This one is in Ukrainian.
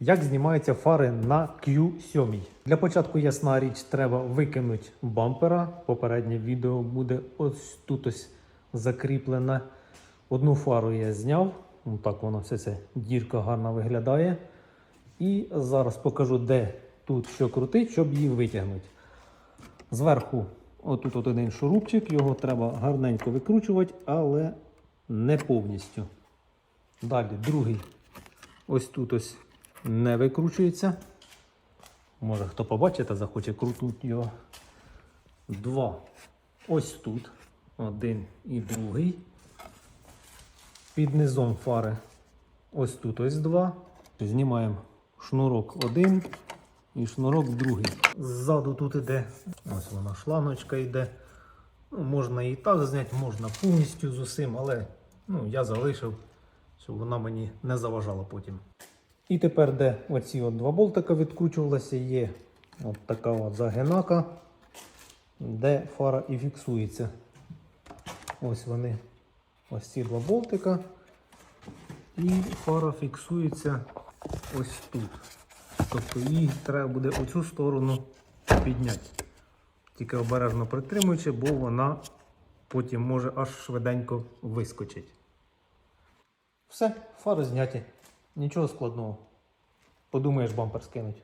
Як знімаються фари на Q7? Для початку, ясна річ, треба викинути бампера. Попереднє відео буде ось тут ось закріплене. Одну фару я зняв. Ну, так воно все це дірка гарно виглядає. І зараз покажу, де тут що крутить, щоб її витягнути. Зверху, отут от один шурупчик, його треба гарненько викручувати, але не повністю. Далі другий. Ось тут ось не викручується. Може хто побачить та захоче крутнути його. Два. Ось тут. Один і другий. Під низом фари. Ось тут ось два. Знімаємо шнурок один і шнурок другий. Ззаду тут іде. Ось вона шланочка йде. Ну, можна і так зняти, можна повністю з усім, але ну, я залишив, щоб вона мені не заважала потім. І тепер, де оці от два болтика відкручувалися, є от така от загинака, де фара і фіксується. Ось вони, ось ці два болтика. І фара фіксується ось тут. Тобто її треба буде оцю сторону підняти. Тільки обережно притримуючи, бо вона потім може аж швиденько вискочить. Все, фари зняті. Нічого складного. Подумаєш, бампер скинуть.